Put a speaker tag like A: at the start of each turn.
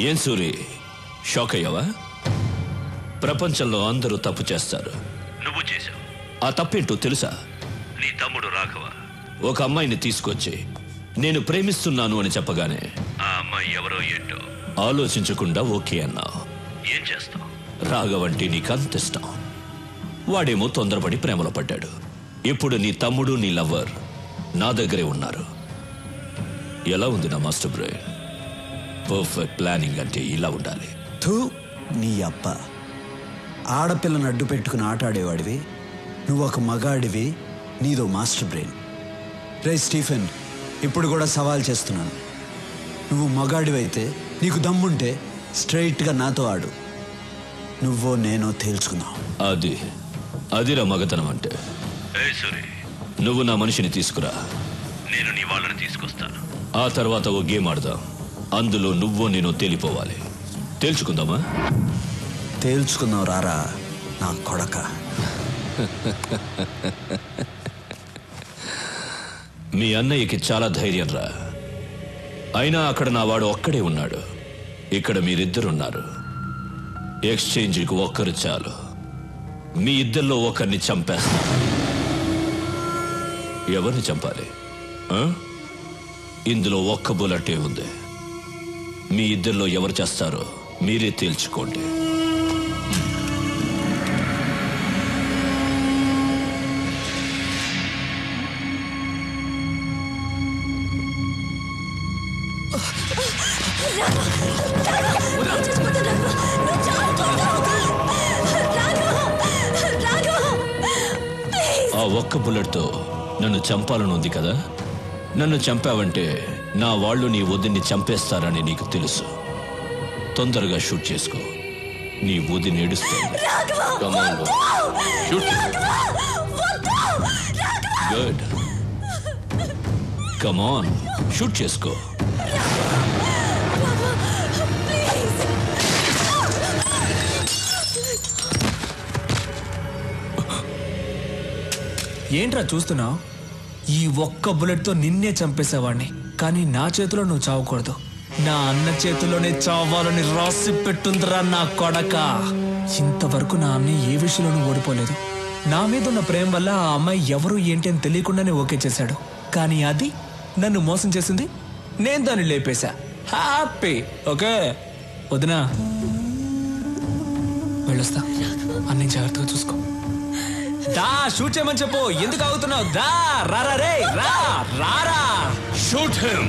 A: ఏం సూరి? షాక్ అయ్యావా? ప్రపంచంలో అందరూ తప్పు చేస్తారు. నువ్వు చేశావు. ఆ తప్పేంటో తెలుసా? నీ తమ్ముడు రాఘవ. ఒక అమ్మాయిని తీసుకొచ్చి నేను ప్రేమిస్తున్నాను అని చెప్పగానే ఆ అమ్మాయి ఎవరో ఏంటో. ఆలోచించకుండా ఓకే అన్నావు. ఏం చేస్తావు? రాఘవంటే నీకు అంత ఇష్టం. వాడేమో తొందరపడి ప్రేమలో పడ్డాడు. ఇప్పుడు నీ తమ్ముడు నీ లవ్వర్ నా దగ్గరే ఉన్నారు. ఎలా ఉంది నా మాస్టర్ బ్రెయిన్? పర్ఫెక్ట్ ప్లానింగ్ అంటే ఇలా ఉండాలి.
B: థూ నీ అప్ప ఆడపిల్లను అడ్డు పెట్టుకుని ఆటాడేవాడివి నువ్వు ఒక మగాడివి. నీదో మాస్టర్ బ్రెయిన్. రే స్టీఫెన్ ఇప్పుడు కూడా సవాల్ చేస్తున్నాను. నువ్వు మగాడివైతే నీకు దమ్ముంటే స్ట్రైట్గా నాతో ఆడు. నువ్వో నేనో తేల్చుకుందాం.
A: అది అదిరా మగతనం అంటే. నువ్వు నా మనిషిని తీసుకురా. నేను నీ వాళ్ళని తీసుకొస్తాను. ఆ తర్వాత ఓ గేమ్ ఆడదాం. అందులో నువ్వో నేను తేలిపోవాలి. తేల్చుకుందామా?
B: తేల్చుకుందాం రారా నా కొడక.
A: మీ అన్నయ్యకి చాలా ధైర్యం రా. అయినా అక్కడ నా వాడు ఒక్కడే ఉన్నాడు. ఇక్కడ మీరిద్దరున్నారు. ఎక్స్చేంజ్కి ఒక్కరు చాలు. మీ ఇద్దరిలో ఒకరిని చంపేస్తా. ఎవరిని చంపాలి? ఇందులో ఒక్క బుల్లెటే ఉంది. మీ ఇద్దరిలో ఎవరు చేస్తారో మీరే తేల్చుకోండి. ఆ ఒక్క బుల్లెట్తో నన్ను చంపాలని ఉంది కదా? నన్ను చంపావంటే నా వాళ్ళు నీ వదిన్ని చంపేస్తారని నీకు తెలుసు. తొందరగా షూట్ చేసుకో. నీ వదిని ఏడుస్తుంది. గుడ్ కమాన్ షూట్ చేసుకో.
C: ఏంట్రా చూస్తున్నావు? ఈ ఒక్క బుల్లెట్తో నిన్నే చంపేసేవాడిని. కానీ నా చేతిలో నువ్వు చావకూడదు. నా అన్న చేతిలోనే చావాలని రాసి పెట్టుందిరా నా కొడక. ఇంతవరకు నా అన్న ఏ విషయంలోనూ ఓడిపోలేదు. నా మీద ఉన్న ప్రేమ వల్ల ఆ అమ్మాయి ఎవరు ఏంటి అని తెలియకుండానే ఓకే చేశాడు. కానీ అది నన్ను మోసం చేసింది నేను దాన్ని లేపేశా. Happy okay? వదినా. వెళ్ళొస్తా. అన్ని జాగ్రత్తగా చూసుకో. దా షూట్ చేయమని చెప్పు. ఎందుకు ఆగుతున్నావు? దా రారా రే రా రారా.
A: Shoot him